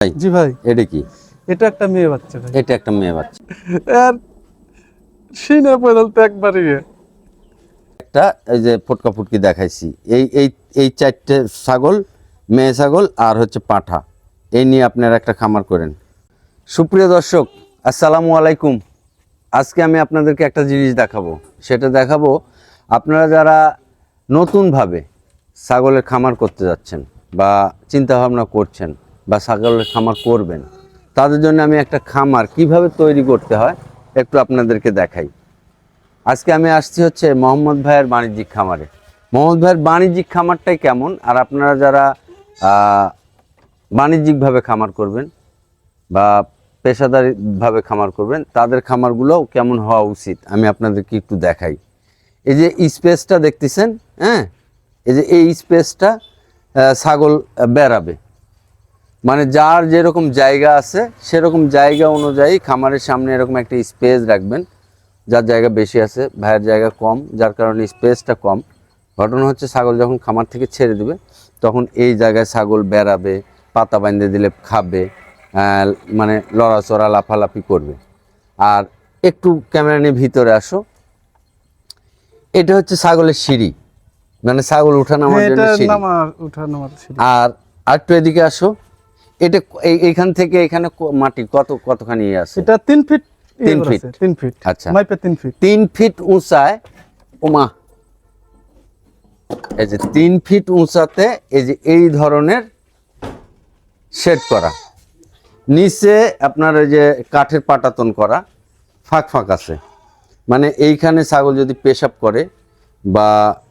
ভাই? জি ভাই। এটা কি? এটা একটা মেয়ে বাচ্চা ভাই। এটা একটা মেয়ে বাচ্চা। আর সিনা পর্যন্ত একবারই। একটা এই যে ফটকা ফুটকি দেখাইছি। এই এই এই চারটে ছাগল মেয়ে ছাগল আর হচ্ছে পাঠা। এই নিয়ে আপনারা একটা খামার করেন। সুপ্রিয় দর্শক আসসালামু আলাইকুম। আজকে আমি আপনাদেরকে একটা জিনিস দেখাবো। সেটা দেখাবো আপনারা যারা নতুনভাবে ছাগলের খামার করতে যাচ্ছেন বা চিন্তা ভাবনা করছেন বা ছাগলের খামার করবেন তাদের জন্য আমি একটা খামার কীভাবে তৈরি করতে হয় একটু আপনাদেরকে দেখাই। আজকে আমি আসছি হচ্ছে মোহাম্মদ ভাইয়ের বাণিজ্যিক খামারে। মোহাম্মদ ভাইয়ের বাণিজ্যিক খামারটাই কেমন? আর আপনারা যারা বাণিজ্যিকভাবে খামার করবেন বা পেশাদারিভাবে খামার করবেন, তাদের খামারগুলোও কেমন হওয়া উচিত আমি আপনাদেরকে একটু দেখাই। এই যে স্পেসটা দেখতেছেন হ্যাঁ? এই যে এই স্পেসটা ছাগল বেড়াবে। মানে যার যেরকম জায়গা আছে সেরকম জায়গা অনুযায়ী খামারের সামনে এরকম একটা স্পেস রাখবেন যার জায়গা বেশি আছে ভাইয়ের জায়গা কম যার কারণে স্পেসটা কম। ঘটনা হচ্ছে ছাগল যখন খামার থেকে ছেড়ে দেবে তখন এই জায়গায় ছাগল বেড়াবে পাতা বাঁধে দিলে খাবে মানে লড়াচড়া লাফালাফি করবে। আর একটু ক্যামেরা নিয়ে ভিতরে আসো। এটা হচ্ছে ছাগলের সিঁড়ি। মানে ছাগল উঠানো হ্যাঁ, জন্য সিঁড়ি। নামার উঠা নামার আর একটু এদিকে আসো। এটা এই- এইখান থেকে এখানে মাটি কত কতখানি ইয়ে আছে? এটা তিন ফিট ইয়ে তিন ফিট। তিন ফিট। আচ্ছা। মাইপে তিন ফিট। তিন ফিট উঁচায় ওমা। এই যে তিন ফিট উঁচাতে এই যে এই ধরনের শেড করা। নিচে আপনার ওই যে কাঠের পাটাতন করা ফাঁক ফাঁক আছে। মানে এইখানে ছাগল যদি পেশাব করে বা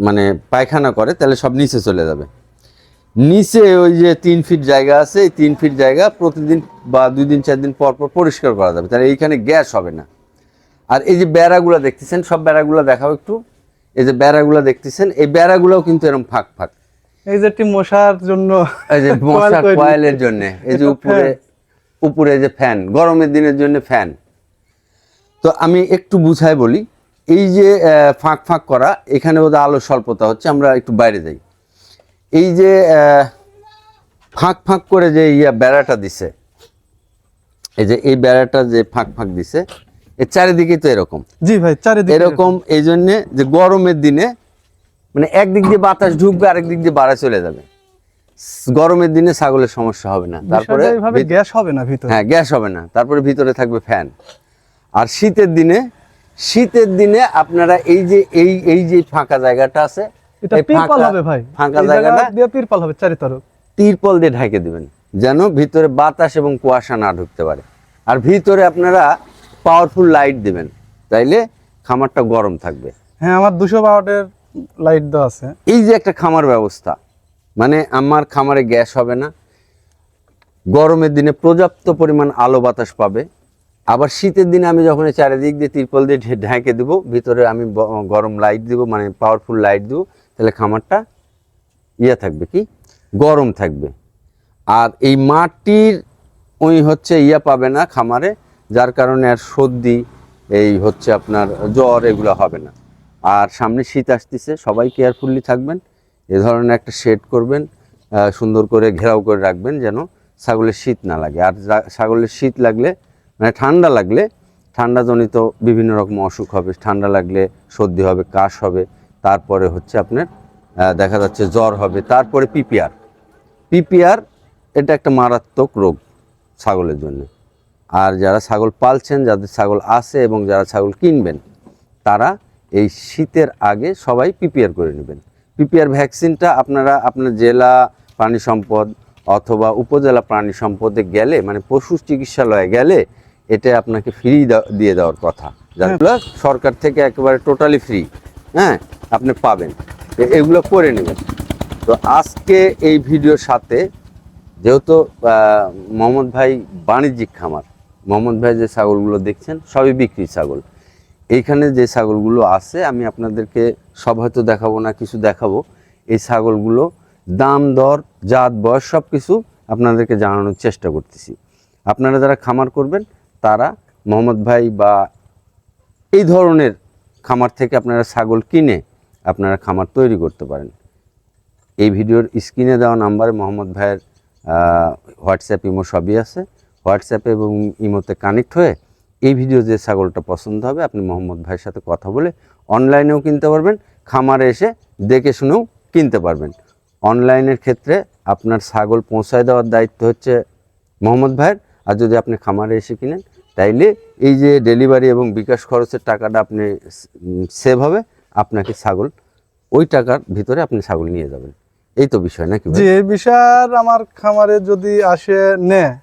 মানে পায়খানা করে তাহলে সব নিচে চলে যাবে। নিচে ওই যে তিন ফিট জায়গা আছে এই তিন ফিট জায়গা প্রতিদিন বা দুই দিন চার দিন পর পর পরিষ্কার করা যাবে। তাহলে এইখানে গ্যাস হবে না। আর এই যে বেড়াগুলো দেখতেছেন সব বেড়াগুলো দেখাও একটু। এই যে বেড়াগুলো দেখতেছেন এই বেড়াগুলোও কিন্তু এরকম ফাঁক ফাঁক। এই যে একটি মশার জন্য এই যে মশার। কয়েলের জন্য এই যে উপরে উপরে যে ফ্যান গরমের দিনের জন্য ফ্যান। তো আমি একটু বুঝাই বলি এই যে ফাঁক ফাঁক করা এখানে বোধহয় আলো স্বল্পতা হচ্ছে আমরা একটু বাইরে যাই। এই যে ফাঁক ফাঁক করে যে ইয়া বেড়াটা দিছে এই যে এই বেড়াটা যে ফাঁক ফাঁক দিছে এর চারিদিকে তো এরকম। জি ভাই চারিদিকে এরকম। এই জন্যে যে গরমের দিনে মানে একদিক দিয়ে বাতাস ঢুকবে আরেক দিক দিয়ে বাড়া চলে যাবে। গরমের দিনে ছাগলের সমস্যা হবে না। তারপরে গ্যাস হবে না ভিতরে। হ্যাঁ গ্যাস হবে না। তারপরে ভিতরে থাকবে ফ্যান। আর শীতের দিনে শীতের দিনে আপনারা এই যে এই এই যে ফাঁকা জায়গাটা আছে এটা এই হবে ভাই। ফাঁকা জায়গাটা? দিয়ে তিরপাল হবে তিরপল দিয়ে ঢেকে দিবেন যেন ভিতরে বাতাস এবং কুয়াশা না ঢুকতে পারে। আর ভিতরে আপনারা পাওয়ারফুল লাইট দিবেন তাইলে খামারটা গরম থাকবে। হ্যাঁ আমার দুশো ওয়াটের লাইট দেওয়া আছে। এই যে একটা খামার ব্যবস্থা মানে আমার খামারে গ্যাস হবে না গরমের দিনে পর্যাপ্ত পরিমাণ আলো বাতাস পাবে আবার শীতের দিনে আমি যখন চারিদিক দিয়ে তিরপল দিয়ে ঢেকে দেবো ভিতরে আমি গরম লাইট দিব মানে পাওয়ারফুল লাইট দেবো তাহলে খামারটা ইয়ে থাকবে কি? গরম থাকবে। আর এই মাটির ওই হচ্ছে ইয়া পাবে না খামারে, যার কারণে আর সর্দি, এই হচ্ছে আপনার জ্বর এগুলো হবে না। আর সামনে শীত আসতেছে, সবাই কেয়ারফুলি থাকবেন, এ ধরনের একটা শেড করবেন সুন্দর করে ঘেরাও করে রাখবেন যেন ছাগলের শীত না লাগে। আর ছাগলের শীত লাগলে মানে ঠান্ডা লাগলে, ঠান্ডাজনিত বিভিন্ন রকম অসুখ হবে, ঠান্ডা লাগলে সর্দি হবে, কাশ হবে তারপরে হচ্ছে আপনার দেখা যাচ্ছে জ্বর হবে তারপরে পিপিআর। পিপিআর এটা একটা মারাত্মক রোগ ছাগলের জন্য। আর যারা ছাগল পালছেন যাদের ছাগল আছে এবং যারা ছাগল কিনবেন তারা এই শীতের আগে সবাই পিপিআর করে নেবেন। পিপিআর ভ্যাকসিনটা আপনারা আপনার জেলা প্রাণী সম্পদ অথবা উপজেলা প্রাণী সম্পদে গেলে মানে পশু চিকিৎসালয়ে গেলে এটা আপনাকে ফ্রি দিয়ে দেওয়ার কথা। যাগুলো সরকার থেকে একেবারে টোটালি ফ্রি হ্যাঁ আপনি পাবেন। এগুলো করে নেবেন। তো আজকে এই ভিডিওর সাথে যেহেতু মোহাম্মদ ভাই বাণিজ্যিক খামার, মোহাম্মদ ভাই যে ছাগলগুলো দেখছেন, সবই বিক্রি ছাগল। এইখানে যে ছাগলগুলো আছে, আমি আপনাদেরকে সব হয়তো দেখাবো না, কিছু দেখাবো। এই ছাগলগুলো দাম, দর, জাত, বয়স সব কিছু আপনাদেরকে জানানোর চেষ্টা করতেছি। আপনারা যারা খামার করবেন, তারা মোহাম্মদ ভাই বা এই ধরনের খামার থেকে আপনারা ছাগল কিনে আপনারা খামার তৈরি করতে পারেন। এই ভিডিওর স্ক্রিনে দেওয়া নাম্বারে মোহাম্মদ ভাইয়ের হোয়াটসঅ্যাপ ইমো সবই আছে। হোয়াটসঅ্যাপে এবং ইমোতে কানেক্ট হয়ে এই ভিডিও যে ছাগলটা পছন্দ হবে, আপনি মোহাম্মদ ভাইয়ের সাথে কথা বলে অনলাইনেও কিনতে পারবেন, খামারে এসে দেখে শুনেও কিনতে পারবেন। অনলাইনের ক্ষেত্রে আপনার ছাগল পৌঁছায় দেওয়ার দায়িত্ব হচ্ছে মোহাম্মদ ভাইয়ের। আর যদি আপনি খামারে এসে কিনেন তাইলে এই যে ডেলিভারি এবং বিকাশ খরচের টাকাটা আপনি সেভ হবে, আপনাকে ছাগল, ওই টাকার ভিতরে আপনি ছাগল নিয়ে যাবেন। এই তো বিষয় নাকি জি এই বিষয়ের আমার খামারে যদি আসে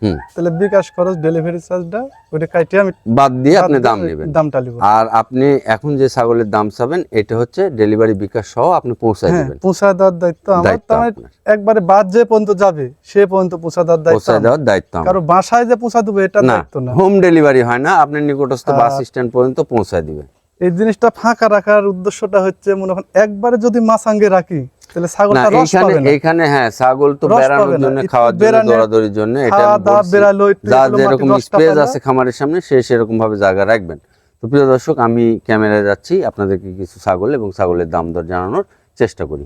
হুম। তাহলে বিকাশ খরচ ডেলিভারি চার্জটা ওইটা কাটিয়ে আমি বাদ দিয়ে আপনি দাম নেবেন। দামটা নিব আর আপনি এখন যে ছাগলের দাম চাবেন এটা হচ্ছে ডেলিভারি বিকাশ সহ আপনি পৌঁছায় হ্যাঁ দিবেন। পৌঁছা দেওয়ার দায়িত্ব আমার। দায়িত্ব তো আমি আপনার। একবারে বাদ যে পর্যন্ত যাবে সে পর্যন্ত পৌঁছা দেওয়ার দায়িত্ব পৌঁছায় আমার। দেওয়ার দায়িত্ব আমার। কারও বাসায় যে পৌঁছা দেবো এটা না দায়িত্ব না। হোম ডেলিভারি হয় না আপনার নিকটস্থ বাস স্ট্যান্ড পর্যন্ত পৌঁছায় দিবে এই জিনিসটা ফাঁকা রাখার উদ্দেশ্যটা হচ্ছে মনে করেন একবারে যদি মাছাঙ্গে রাখি তাহলে ছাগলটা রস পাবে না। এইখানে হ্যাঁ ছাগল তো বেড়ানোর জন্য খাওয়ার জন্য দৌড়াদৌড়ির জন্য এটা এগুলো যেরকম স্পেস আছে খামারের সামনে সে সেরকম ভাবে জায়গা রাখবেন। তো প্রিয় দর্শক আমি ক্যামেরায় যাচ্ছি আপনাদেরকে কিছু ছাগল এবং ছাগলের দাম দর জানানোর চেষ্টা করি।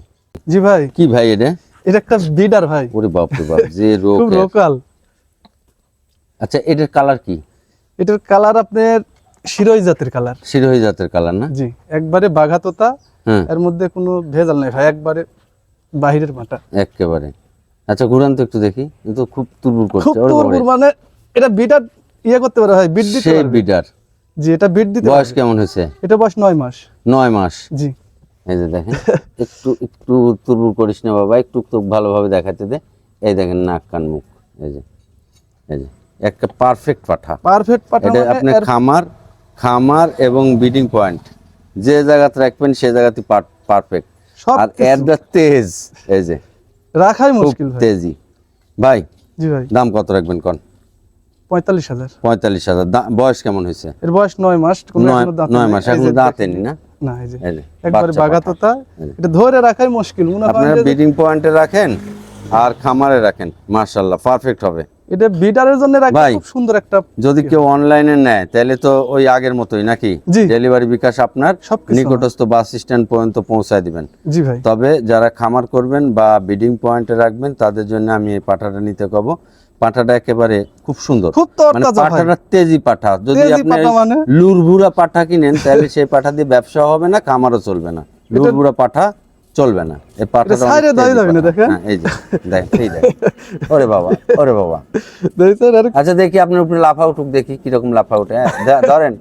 জি ভাই। কি ভাই এটা? এটা একটা বিডার ভাই। ওরে বাপ রে বাপ যে রোগ। খুব লোকাল। আচ্ছা এটার কালার কি? এটার কালার আপনার শিরোই জাতের কালার। শিরোহী জাতের কালার না? জি একবারে বাঘা তোতা হ্যাঁ এর মধ্যে কোনো ভেজাল নাই ভাই একবারে বাহিরের মাটা একেবারে। আচ্ছা ঘুরান তো একটু দেখি। কিন্তু খুব তুরবুর করছে বাবারে। তুরবুর মানে এটা বিটার ইয়ে করতে পারে ভাই বিট দিতে সেই পারবে। বিডার জি এটা বিট দিতে বয়স কেমন হয়েছে? এটা বয়স নয় মাস। নয় মাস? জি। এই যে দেখেন একটু একটু তুরবুর করিস না বাবা একটু একটু ভালোভাবে দেখাতে দে। এই দেখেন নাক কান মুখ এই যে এই যে একটা পারফেক্ট পাঠা। পারফেক্ট পাটা এটা মানে আপনি খামার খামার এবং বিডিং পয়েন্ট যে জায়গাতে রাখবেন সেই জায়গাতে পারফেক্ট আর এর তেজ এই যে। রাখাই মুশকিল তেজি। ভাই জি ভাই। দাম কত রাখবেন কোন? পঁয়তাল্লিশ হাজার। পঁয়তাল্লিশ হাজার। বয়স কেমন হয়েছে? এর বয়স নয় মাস নয় মাস এখন দাঁতেনি না? এই যে একবারে। এটা ধরে রাখাই মুশকিল। আপনারা পয়েন্টে রাখেন আর খামারে রাখেন। মার্শাল্লাহ পারফেক্ট হবে। এটা বিটারের জন্য খুব সুন্দর একটা যদি কেউ অনলাইনে নেয় তাহলে তো ওই আগের মতোই নাকি। ডেলিভারি বিকাশ আপনার নিকটস্থ বাস স্ট্যান্ড পর্যন্ত পৌঁছায় দিবেন। জি ভাই। তবে যারা খামার করবেন বা বিডিং পয়েন্টে রাখবেন তাদের জন্য আমি এই পাঠাটা নিতে কব। পাঠাটা একেবারে খুব সুন্দর। খুব মানে পাঠাটা তেজি পাঠা। যদি আপনি পাঠা মানে? লুরভুরা পাঠা কিনেন তাহলে সেই পাঠা দিয়ে ব্যবসা হবে না খামারও চলবে না। লুরভুরা পাঠা চলবে না। এই অনেক সাইডে দাঁড়িয়ে তেজি না, দেখেন? হ্যাঁ, এই যে দেখেন এই দেখেন ওরে বাবা ওরে বাবা। দেখছেন আর আচ্ছা দেখি আপনার উপরে লাফা উঠুক দেখি কীরকম লাফা উঠে। হ্যাঁ ধরেন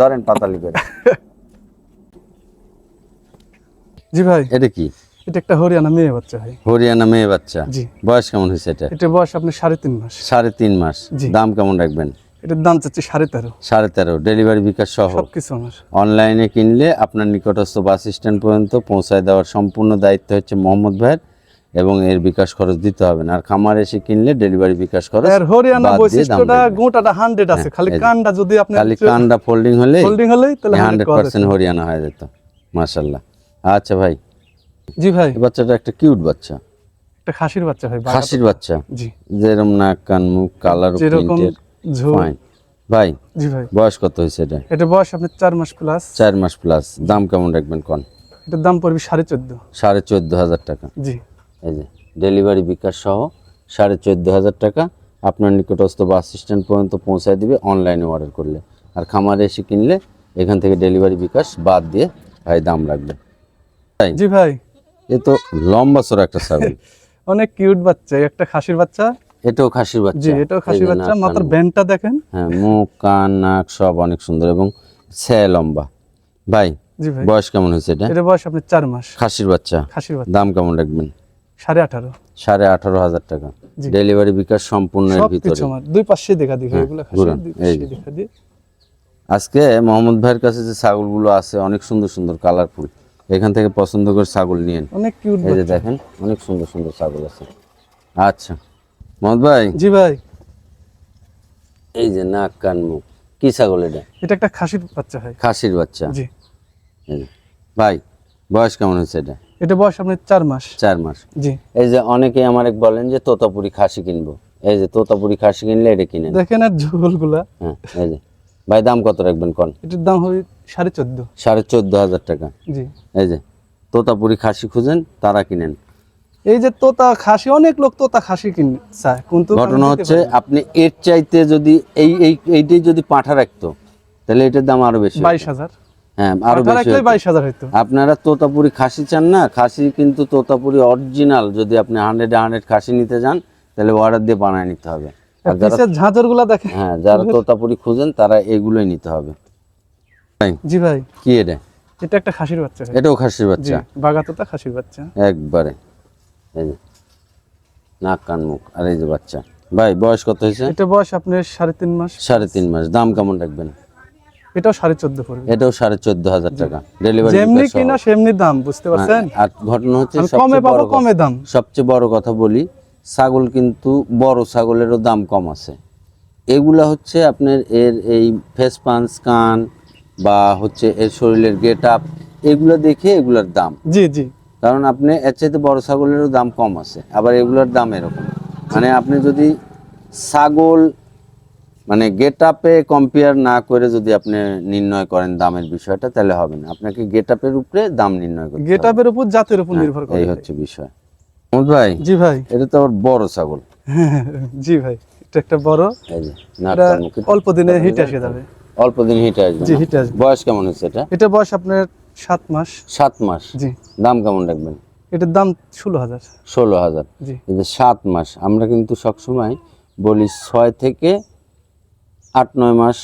ধরেন পাতালি করে। জি ভাই। এটা কি? এটা একটা হরিয়ানা মেয়ে বাচ্চা ভাই। হরিয়ানা মেয়ে বাচ্চা। জি। বয়স কেমন হয়েছে এটা? এটা বয়স আপনি সাড়ে তিন মাস। সাড়ে তিন মাস। দাম কেমন রাখবেন? এটার দাম চাচ্ছি সাড়ে তেরো। সাড়ে তেরো ডেলিভারি বিকাশ সহ। সবকিছু আমার। অনলাইনে কিনলে আপনার নিকটস্থ বাস স্ট্যান্ড পর্যন্ত পৌঁছায় দেওয়ার সম্পূর্ণ দায়িত্ব হচ্ছে মোহাম্মদ ভাইয়ের এবং এর বিকাশ খরচ দিতে হবে না। আর খামার এসে কিনলে ডেলিভারি বিকাশ খরচ এর হরিয়ানা বৈশিষ্ট্যটা গোটাটা হান্ড্রেড আছে। খালি এই কানটা যদি আপনি খালি কানটা ফোল্ডিং হলে হোল্ডিং হলেই তাহলে হান্ড্রেড 100 পার্সেন্ট হরিয়ানা হয়ে যেত। মাশাল্লাহ আচ্ছা ভাই। জি ভাই। বাচ্চাটা একটা কিউট বাচ্চা। একটা খাসির বাচ্চা ভাই খাসির বাচ্চা। জি। যেরকম নাক কান মুখ কালার ঝোল ফাইন ভাই জি ভাই। বয়স কত হয়েছে এটা? এটা বয়স আপনার চার মাস প্লাস চার মাস প্লাস দাম কেমন রাখবেন কোন? এটার দাম পড়বে সাড়ে চোদ্দ। সাড়ে চোদ্দ হাজার টাকা। জি। এই যে ডেলিভারি বিকাশ সহ সাড়ে চোদ্দ হাজার টাকা আপনার নিকটস্থ বাস স্ট্যান্ড পর্যন্ত পৌঁছায় দিবে অনলাইনে অর্ডার করলে। আর খামারে এসে কিনলে এখান থেকে ডেলিভারি বিকাশ বাদ দিয়ে ভাই দাম রাখবে তাই জি ভাই। এ তো লম্বা চড়া একটা ছাগল। অনেক কিউট বাচ্চা একটা খাসির বাচ্চা। এটাও খাসির বাচ্চা। জি এটাও খাসির বাচ্চা মাথার ব্যান্ডটা দেখেন। হ্যাঁ মুখ কান নাক সব অনেক সুন্দর এবং ছ্যা লম্বা। ভাই জি ভাই। বয়স কেমন হয়েছে এটা? এটা বয়স আপনার চার মাস। খাসির বাচ্চা। খাসির বাচ্চা। দাম কেমন রাখবেন? সাড়ে আঠারো। সাড়ে আঠারো হাজার টাকা। ডেলিভারি বিকাশ সম্পূর্ণ এর ভিতরে। দুই পাশে দেখা দিই হ্যাঁ, এগুলো। দেখা দিই। আজকে মোহাম্মদ ভাইয়ের কাছে যে ছাগলগুলো আছে অনেক সুন্দর সুন্দর কালারফুল এখান থেকে পছন্দ করে ছাগল নিয়েন। অনেক কিউট এই যে দেখেন অনেক সুন্দর সুন্দর ছাগল আছে। আচ্ছা। মোহাম্মদ ভাই? জি ভাই। এই যে নাক কান মুখ কি ছাগল এটা? এটা একটা খাসির বাচ্চা ভাই। খাসির বাচ্চা? জি। ভাই বয়স কেমন হয়েছে এটা? এটা বয়স আপনার চার মাস। চার মাস। জি। এই যে অনেকেই আমার বলেন যে তোতাপুরি খাসি কিনবো। এই যে তোতাপুরি খাসি কিনলে এটা কিনে দেখেন আর ঝোলগুলা। হ্যাঁ এই যে। ভাই দাম কত রাখবেন কোন? এটার দাম হবে সাড়ে চোদ্দ। সাড়ে চোদ্দ হাজার টাকা। জি। এই যে তোতাপুরি খাসি খুঁজেন তারা কিনেন। এই যে তোতা খাসি অনেক লোক তোতা খাসি কিনে চায় কিন্তু ঘটনা হচ্ছে আপনি এর চাইতে যদি এই এই এইটাই যদি পাঠা রাখতো তাহলে এটার দাম আরও বেশি। বাইশ হাজার। হ্যাঁ আরও বেশি হতো। আপনারা তোতাপুরি খাসি চান না খাসি কিন্তু তোতাপুরি অরিজিনাল যদি আপনি হান্ড্রেড হান্ড্রেড খাসি নিতে যান তাহলে অর্ডার দিয়ে বানায় নিতে হবে। আর যারা হ্যাঁ যারা তোতাপুরি খুঁজেন তারা এগুলোই নিতে হবে। জি ভাই। কি এটা? এটা একটা খাসির বাচ্চা। এটাও খাসির বাচ্চা। বাগা তোতা খাসির বাচ্চা। একবারে। এই যে নাক কান মুখ আর এই যে বাচ্চা। ভাই বয়স কত হয়েছে? এটা বয়স আপনার সাড়ে তিন মাস। সাড়ে তিন মাস। দাম কেমন রাখবেন? এটাও সাড়ে চোদ্দ পড়বে। এটাও সাড়ে চোদ্দ হাজার টাকা। ডেলিভারি যেমনি কিনা সেমনি দাম বুঝতে পারছেন? আর ঘটনা হচ্ছে কমে সবচেয়ে পাবো বড় কথা- কমে দাম। সবচেয়ে বড় কথা বলি ছাগল কিন্তু বড় ছাগলেরও দাম কম আছে। এগুলা হচ্ছে আপনার এর এই ফেস পাঞ্চ কান বা হচ্ছে এর শরীরের গেট আপ এগুলো দেখে এগুলার দাম। জি জি। কারণ আপনি এর চাইতে বড় ছাগলেরও দাম কম আছে আবার এগুলোর দাম এরকম। মানে আপনি যদি ছাগল মানে গেট আপে কম্পেয়ার না করে যদি আপনি নির্ণয় করেন দামের বিষয়টা তাহলে হবে না। আপনাকে গেট আপের উপরে দাম নির্ণয় করতে গেট আপের উপর জাতের উপর নির্ভর করে। এই হচ্ছে বিষয়। মোহাম্মদ ভাই জি ভাই। এটা তো আবার বড় ছাগল। জি ভাই এটা একটা বড়। অল্প দিনে হিট এসে যাবে অল্প দিন হিটে আসবে জি? হিটে আসবে। বয়স কেমন হচ্ছে এটা? এটা বয়স আপনার সাত মাস। সাত মাস? জি। দাম কেমন রাখবেন? এটার দাম ষোলো হাজার। ষোলো হাজার। জি। সাত মাস আমরা কিন্তু সবসময় বলি ছয় থেকে আট নয় মাস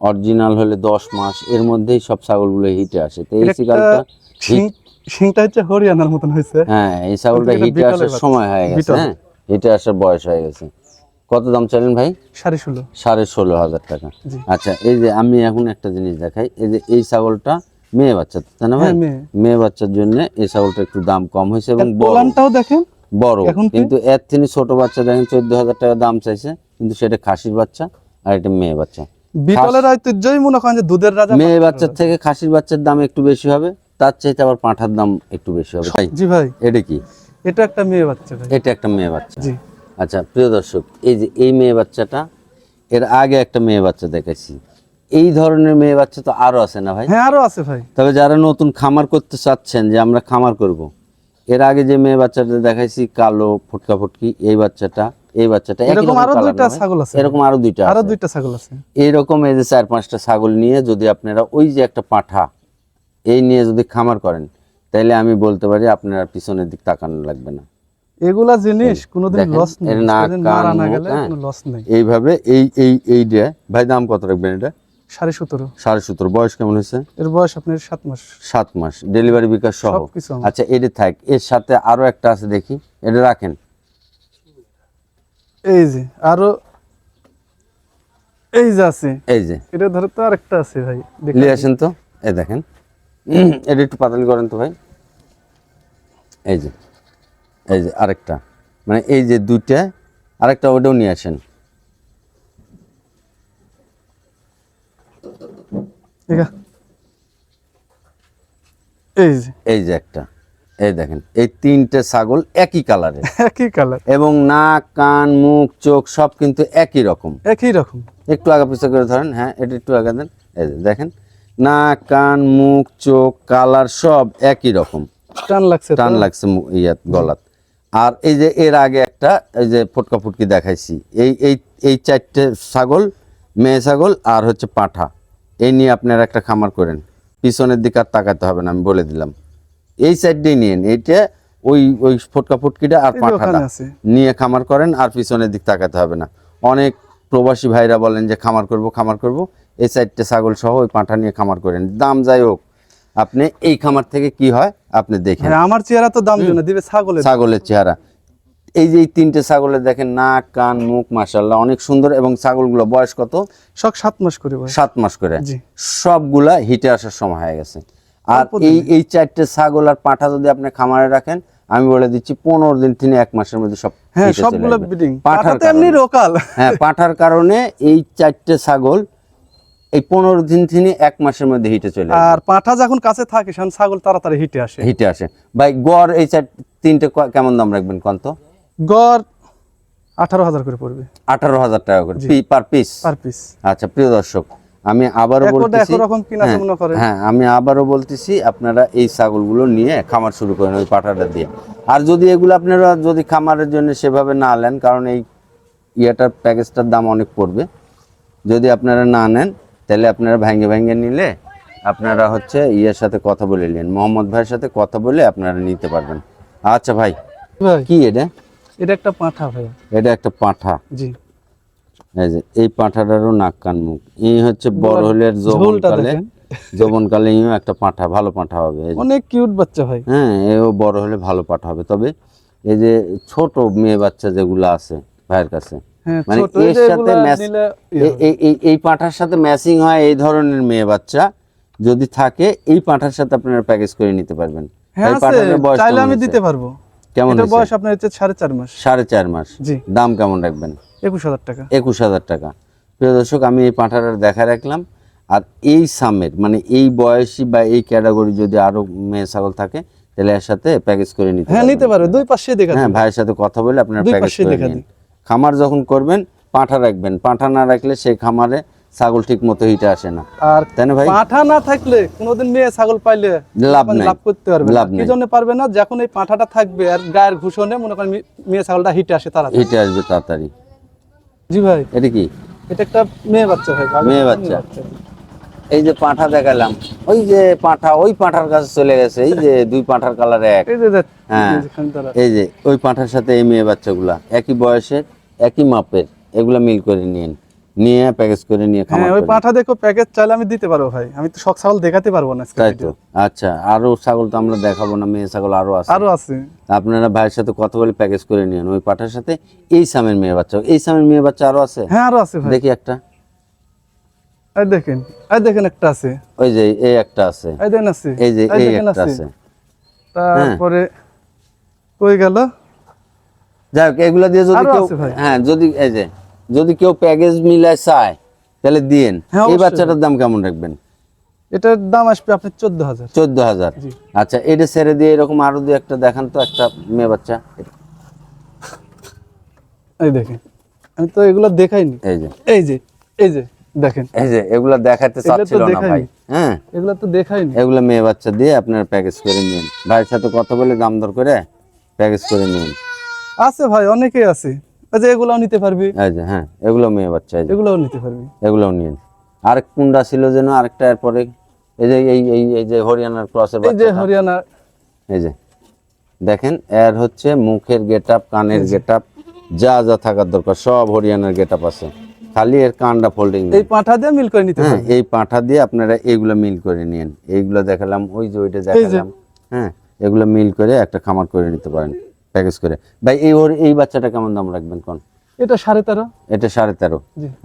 অরিজিনাল হলে দশ মাস এর মধ্যেই সব ছাগলগুলো হিটে আসে। তো এই হচ্ছে হরিয়ানার মতন হয়েছে। হ্যাঁ এই ছাগলটা হিটে আসার সময় হয়ে গেছে হ্যাঁ? হিটে আসার বয়স হয়ে গেছে। কত দাম চাইলেন ভাই? সাড়ে ষোলো। সাড়ে ষোলো হাজার টাকা। আচ্ছা এই যে আমি এখন একটা জিনিস দেখাই এই যে এই ছাগলটা মেয়ে বাচ্চা তাই না ভাই? হ্যাঁ মেয়ে। বাচ্চার জন্য এই ছাগলটা একটু দাম কম হয়েছে এবং বড়। দেখেন। বড়। কিন্তু এর থেকে ছোট বাচ্চা দেখেন চোদ্দ হাজার টাকা দাম চাইছে কিন্তু সেটা খাসির বাচ্চা আর এটা মেয়ে বাচ্চা। বিটলের ঐতিহ্যই মনে করেন যে দুধের রাজা মেয়ে বাচ্চার থেকে খাসির বাচ্চার দাম একটু বেশি হবে তার চাইতে আবার পাঁঠার দাম একটু বেশি হবে। ভাই জি ভাই এটা কি? এটা একটা মেয়ে বাচ্চা ভাই। এটা একটা মেয়ে বাচ্চা। জি। আচ্ছা প্রিয় দর্শক এই যে এই মেয়ে বাচ্চাটা এর আগে একটা মেয়ে বাচ্চা দেখেছি এই ধরনের মেয়ে বাচ্চা তো আরও আছে না ভাই? হ্যাঁ আরও আছে ভাই। তবে যারা নতুন খামার করতে চাচ্ছেন যে আমরা খামার করব। এর আগে যে মেয়ে বাচ্চাটা দেখাইছি কালো ফুটকা ফুটকি এই বাচ্চাটা এই বাচ্চাটা এরকম আরও দুইটা ছাগল আছে। এরকম আরও দুইটা আরও দুইটা ছাগল আছে। এইরকম এই যে চার পাঁচটা ছাগল নিয়ে যদি আপনারা ওই যে একটা পাঠা এই নিয়ে যদি খামার করেন তাহলে আমি বলতে পারি আপনার পিছনের দিক তাকানো লাগবে না। এগুলা জিনিস কোনোদিন লস নেই। কোনোদিন কান, না গেলে হ্যাঁ। কোনো লস নেই। এইভাবে এই এই এই যে ভাই দাম কত রাখবেন এটা? সাড়ে সতেরো। সাড়ে সতেরো। বয়স কেমন হয়েছে? এর বয়স আপনার সাত মাস। সাত মাস। ডেলিভারি বিকাশ সহ? সবকিছু আমার। আচ্ছা এটা থাক। এর সাথে আরও একটা আছে দেখি। এটা রাখেন। এই যে আরও এই যে আছে। এই যে। এটা ধরে তো আরেকটা আছে ভাই। দেখেন। নিয়ে আসেন তো। এই দেখেন। উম, এটা একটু পাতালি করেন তো ভাই। এই যে। এই যে আরেকটা। মানে এই যে দুইটা আরেকটা ওটাও নিয়ে আসেন ঠিক আছে। এই যে। এই যে একটা। এই দেখেন এই তিনটে ছাগল একই কালারের। একই কালার। এবং নাক কান মুখ চোখ সব কিন্তু একই রকম। একই রকম। একটু আগা পিছা করে ধরেন হ্যাঁ এটা একটু আগা দেন। এই দেখেন নাক কান মুখ চোখ কালার সব একই রকম। টান লাগছে টান লাগছে ইয়াত গলাত। আর এই যে এর আগে একটা এই যে ফুটকা ফুটকি দেখাইছি এই এই এই চারটে ছাগল মেয়ে ছাগল আর হচ্ছে পাঁঠা। এই নিয়ে আপনারা একটা খামার করেন। পিছনের দিকে আর তাকাতে হবে না আমি বলে দিলাম। এই সাইডটাই নিয়েন এইটা ওই ওই ফুটকা ফুটকিটা আর পাঁঠাটা নিয়ে খামার করেন আর পিছনের দিক তাকাতে হবে না। অনেক প্রবাসী ভাইরা বলেন যে খামার করব খামার করব। এই সাইডটা ছাগল সহ ওই পাঁঠা নিয়ে খামার করেন। দাম যাই হোক আপনি এই খামার থেকে কি হয় আপনি দেখেন। হ্যাঁ, আমার চেহারা তো দাম দিবে ছাগলের। ছাগলের চেহারা। এই যে এই তিনটে ছাগলের দেখেন নাক কান মুখ মাসাল্লাহ অনেক সুন্দর। এবং ছাগলগুলো বয়স কত? সব সাত মাস করে সাত মাস করে। সবগুলা হিটে আসার সময় হয়ে গেছে। আর এই এই চারটে ছাগল আর পাঁঠা যদি আপনি খামারে রাখেন আমি বলে দিচ্ছি পনেরো দিন থেকে এক মাসের মধ্যে সব হ্যাঁ সবগুলো ব্রিডিং। পাঠাতে এমনি কারণে। লোকাল হ্যাঁ পাঠার কারণে এই চারটে ছাগল এই পনেরো দিন থেকে এক মাসের মধ্যে হিটে চলে। আর পাঠা যখন কাছে থাকে সেখানে ছাগল তাড়াতাড়ি হিটে আসে। হিটে আসে। ভাই গড় এই চার তিনটে কেমন দাম রাখবেন কত গড় আঠারো হাজার করে পড়বে। আঠারো হাজার টাকা করে। পার পিস পার পিস আচ্ছা প্রিয় দর্শক আমি আবারও বলতেছি হ্যাঁ, হ্যাঁ আমি আবারও বলতেছি আপনারা এই ছাগলগুলো নিয়ে খামার শুরু করেন ওই পাঠাটা দিয়ে। আর যদি এগুলো আপনারা যদি খামারের জন্য সেভাবে না নেন কারণ এই ইয়েটার প্যাকেজটার দাম অনেক পড়বে। যদি আপনারা না নেন তাহলে আপনারা ভেঙে ভেঙে নিলে আপনারা হচ্ছে ইয়ের সাথে কথা বলে নিন মোহাম্মদ ভাইয়ের সাথে কথা বলে আপনারা নিতে পারবেন। আচ্ছা ভাই। কি এটা? এটা একটা পাঁঠা ভাই এটা একটা পাঁঠা। জি। এই যে এই পাঁঠাটারও নাক কান মুখ। এই হচ্ছে বড় বড় হলে যৌবনকালে যৌবনকালে ইও একটা পাঁঠা ভালো পাঁঠা হবে। অনেক কিউট বাচ্চা ভাই। হ্যাঁ এও বড় হলে ভালো পাঠা হবে। তবে এই যে ছোট মেয়ে বাচ্চা যেগুলো আছে ভাইয়ের কাছে হ্যাঁ মানে এর সাথে ইয়ে এই- পাঁঠার সাথে ম্যাচিং হয় এই ধরনের মেয়ে বাচ্চা। যদি থাকে এই পাঁঠার সাথে আপনারা প্যাকেজ করে নিতে পারবেন। হ্যাঁ আমি দিতে পারব। কেমন এটার বয়স আপনার হচ্ছে সাড়ে চার মাস। সাড়ে চার মাস। জি। দাম কেমন রাখবেন? একুশ হাজার টাকা। একুশ হাজার টাকা। প্রিয় দর্শক আমি এই পাঁঠাটার দেখা রাখলাম। আর এই সামের মানে এই বয়সী বা এই ক্যাটাগরি যদি আরও মেয়ে ছাগল থাকে তাহলে এর সাথে প্যাকেজ করে নিতে হ্যাঁ নিতে পারবে। দুই পাশে দেখা হ্যাঁ ভাইয়ের সাথে কথা বলে আপনার প্যাকেজ করে নিন। খামার যখন করবেন পাঁঠা রাখবেন। পাঁঠা না রাখলে সেই খামারে ছাগল ঠিক মতো হিটে আসে না। আর তাই না ভাই? পাঁঠা না থাকলে কোনোদিন মেয়ে ছাগল পাইলে লাভ নাই। লাভ করতে পারবে লাভ না কি জন্য পারবে না? যখন এই পাঁঠাটা থাকবে আর গায়ের ঘুষণে মনে করেন মেয়ে ছাগলটা হিটে আসে তারা হিটে আসবে তাড়াতাড়ি। জি ভাই। এটা কি? এটা একটা মেয়ে বাচ্চা ভাই। মেয়ে বাচ্চা। এই যে পাঁঠা দেখালাম ওই যে পাঁঠা ওই পাঁঠার কাছে চলে গেছে। এই যে দুই পাঁঠার কালার এক। এই যে হ্যাঁ। এই এই যে ওই পাঁঠার সাথে এই মেয়ে বাচ্চাগুলা একই বয়সের একই মাপের এগুলা মিল করে নিন। নিয়ে প্যাকেজ করে নিয়ে হ্যাঁ খামার ওই পাঁঠা দেখো প্যাকেজ চাইলে আমি দিতে পারব ভাই। আমি তো শখ ছাগল দেখাতে পারব না তাই তো? আচ্ছা আরও ছাগল তো আমরা দেখাবো না মেয়ে ছাগল আরও আছে। আরও আছে। আপনারা ভাইয়ের সাথে কথা বলে প্যাকেজ করে নিন। ওই পাঠার সাথে এই সামের মেয়ে বাচ্চা। এই সামের মেয়ে বাচ্চা আরও আছে? হ্যাঁ আরও আছে ভাই। দেখি একটা। এই দেখেন এই দেখেন একটা আছে। ওই যে এই একটা আছে। এই দেখেন আছে। এই যে এই একটা আছে। তারপরে কই গেল? যাই হোক এগুলা দিয়ে যদি কেউ। হ্যাঁ যদি এই যে। যদি কেউ প্যাকেজ মিলায় চায় তাহলে দিন হ্যাঁ, এই বাচ্চাটার দাম কেমন রাখবেন? এটার দাম আসবে আপনার চোদ্দ হাজার। চোদ্দ হাজার। আচ্ছা এটা ছেড়ে দিয়ে এরকম আরও দু একটা দেখান তো একটা মেয়ে বাচ্চা। এই দেখেন আমি তো এগুলো দেখাইনি। এই যে। এই যে এই যে দেখেন। এই যে এগুলা দেখাতে তো চাচ্ছিল না। ভাই। হ্যাঁ। এগুলো তো দেখাইনি। এগুলো মেয়ে বাচ্চা দিয়ে আপনার প্যাকেজ করে নিন। ভাইয়ের সাথে কথা বলে দাম দর করে প্যাকেজ করে নিন। আছে ভাই অনেকেই আছে। যে এগুলাও নিতে পারবি। যে হ্যাঁ এগুলো মেয়ে বাচ্চা এগুলাও নিতে পারবি। এগুলোও নিন আরেক কুন্ডা ছিল যেন আরেকটা এরপরে এই যে এই এই এই যে হরিয়ানার ক্রসের এই যে বাচ্চা হরিয়ানা। এই যে দেখেন এর হচ্ছে মুখের গেট কানের গেট যা যা থাকার দরকার সব হরিয়ানার গেট আছে। খালি এর কানটা ফোল্ডিং এই পাঁঠা দিয়ে মিল করে নিতে হ্যাঁ এই পাঁঠা দিয়ে আপনারা এইগুলো মিল করে নিন এইগুলো দেখালাম ওই যে ওইটা দেখালাম। হ্যাঁ এগুলো মিল করে একটা খামার করে নিতে পারেন। প্যাকেজ করে। ভাই এই ওর এই বাচ্চাটা কেমন দাম রাখবেন কোন? এটা সাড়ে তেরো। এটা সাড়ে তেরো।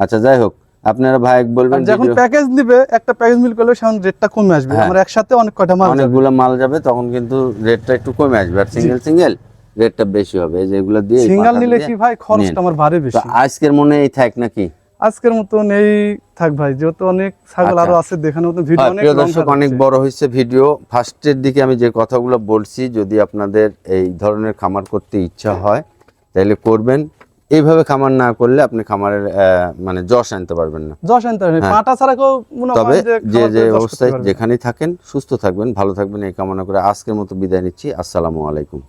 আচ্ছা যাই হোক আপনারা ভাই বলবেন যখন প্যাকেজ নিবে একটা প্যাকেজ মিল করলে সেমন রেটটা কমে আসবে। আমরা আমার একসাথে অনেক কটা মাল অনেকগুলো মাল যাবে তখন কিন্তু রেটটা একটু কমে আসবে। আর সিঙ্গেল সিঙ্গেল রেটটা বেশি হবে। এই যে দিয়ে সিঙ্গেল নিলে কি ভাই খরচটা। আমার ভারী বেশি? আজকের মনে এই থাক নাকি? আজকের মতন এই থাক ভাই যেহেতু অনেক ছাগল আচ্ছা। আরও আছে দেখানোর মতো ভিডিও অনেক প্রিয় দর্শক অনেক বড় হয়েছে ভিডিও। ফার্স্টের দিকে আমি যে কথাগুলো বলছি যদি আপনাদের এই ধরনের খামার করতে ইচ্ছা হয় তাহলে করবেন। এইভাবে খামার না করলে আপনি খামারের মানে যশ আনতে পারবেন না। যশ আনতে পারবে হ্যাঁ। পাটা ছাড়া কেউ মনে তবে যে যে অবস্থায় যেখানেই থাকেন সুস্থ থাকবেন ভালো থাকবেন এই কামনা করে আজকের মতো বিদায় নিচ্ছি। আসসালামু আলাইকুম।